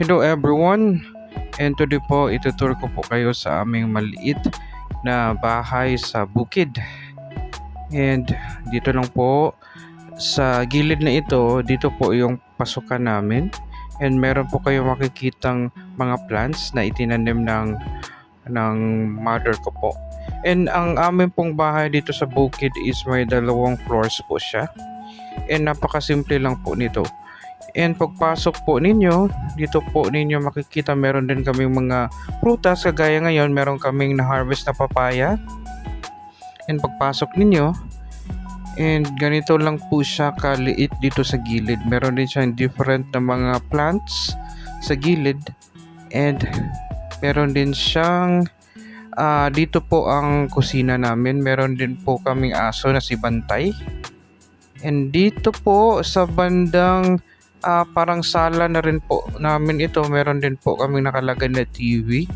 Hello everyone! And today po ituturo ko po kayo sa aming maliit na bahay sa bukid. And dito lang po sa gilid na ito, dito po yung pasukan namin. And meron po kayo makikitang mga plants na itinanim ng ng mother ko po. And ang amin pong bahay dito sa bukid is may dalawang floors po siya. And napakasimple lang po nito. And pagpasok po ninyo, dito po ninyo makikita meron din kaming mga prutas. Kagaya ngayon, meron kaming na-harvest na papaya. And pagpasok ninyo, and ganito lang po siya kaliit dito sa gilid. Meron din siyang different na mga plants sa gilid. And meron din siyang ah, dito po ang kusina namin. Meron din po kaming aso na si Bantay. And dito po sa bandang Ah, parang sala na rin po namin ito. Meron din po kaming nakalagay na TV.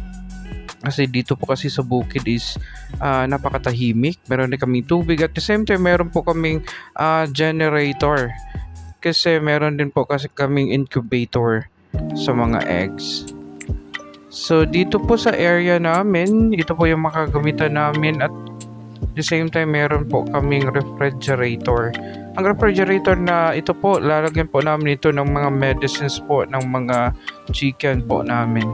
Kasi dito po kasi sa bukid is ah, napakatahimik. Meron din kaming tubig. At the same time, meron po kaming ah, generator. Kasi meron din po kasi kaming incubator sa mga eggs. So dito po sa area namin, ito po yung makagamitan namin at the same time meron po kaming refrigerator. Ang refrigerator na ito po, lalagyan po namin ito ng mga medicines po ng mga chicken po namin.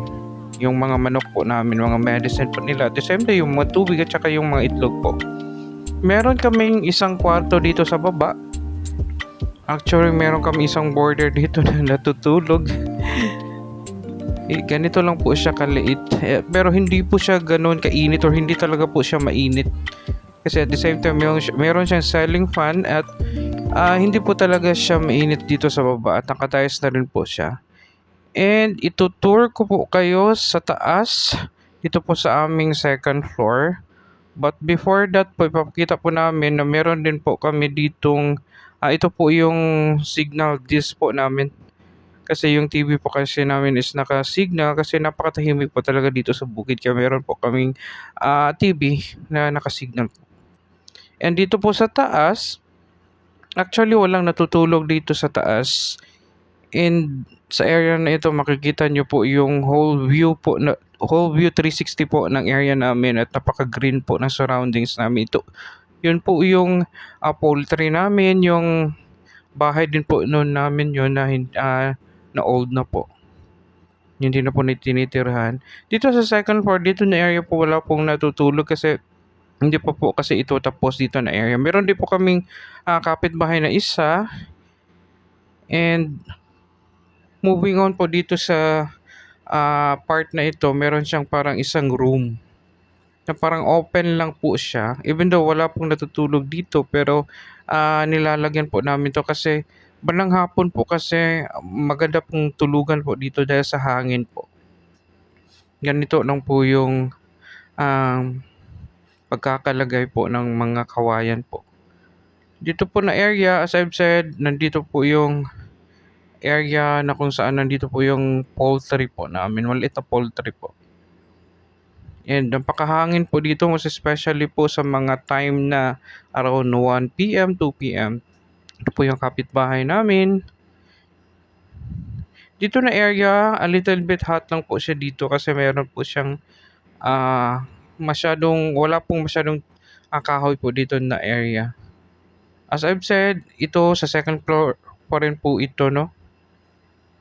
Yung mga manok po namin, mga medicine po nila. The same time, yung mga tubig at saka yung mga itlog po. Meron kaming isang kwarto dito sa baba. Actually, meron kami isang border dito na natutulog. eh, ganito lang po siya kaliit. Eh, pero hindi po siya ganoon kainit or hindi talaga po siya mainit. Kasi at the same time, siya- meron siyang ceiling fan at ah, hindi po talaga siya mainit dito sa baba at nakatayos na rin po siya. And itutour ko po kayo sa taas dito po sa aming second floor. But before that po, ipapakita po namin na meron din po kami ditong, ah, ito po yung signal disc po namin. Kasi yung TV po kasi namin is naka-signal kasi napakatahimik po talaga dito sa bukid. Kaya meron po kaming ah, TV na naka-signal po. And dito po sa taas, actually walang natutulog dito sa taas. And sa area na ito makikita nyo po yung whole view po na whole view 360 po ng area namin at napaka-green po ng surroundings namin ito. Yun po yung uh, poultry namin, yung bahay din po noon namin yun na, ah, na old na po. Hindi na po tinitirhan. Dito sa second floor, dito na area po wala pong natutulog kasi hindi pa po kasi ito tapos dito na area. Meron din po kaming ah, kapitbahay na isa. And moving on po dito sa ah, part na ito, meron siyang parang isang room na parang open lang po siya. Even though wala pong natutulog dito, pero ah, nilalagyan po namin to kasi bandang hapon po kasi maganda pong tulugan po dito dahil sa hangin po. Ganito lang po yung um, pagkakalagay po ng mga kawayan po. Dito po na area, as I've said, nandito po yung area na kung saan nandito po yung poultry po namin. Maliit na poultry po. And napakahangin po dito, most especially po sa mga time na around 1 p.m., 2 p.m. Ito po yung kapitbahay namin. Dito na area, a little bit hot lang po siya dito kasi meron po siyang ah masyadong, wala pong masyadong ah, kahoy po dito na area. As I've said, ito sa second floor pa rin po ito, no?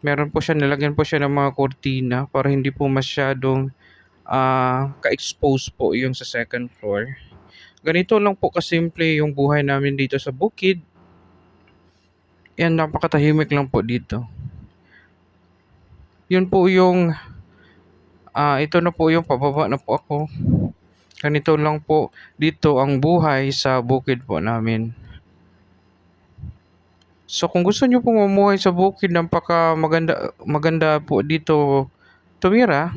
Meron po siya, nilagyan po siya ng mga kortina para hindi po masyadong ah ka-expose po yung sa second floor. Ganito lang po kasimple yung buhay namin dito sa bukid. Yan, napakatahimik lang po dito. Yun po yung, ah ito na po yung pababa na po ako. Ganito lang po dito ang buhay sa bukid po namin. So kung gusto niyo pong mamuhay sa bukid, napaka maganda, maganda po dito tumira.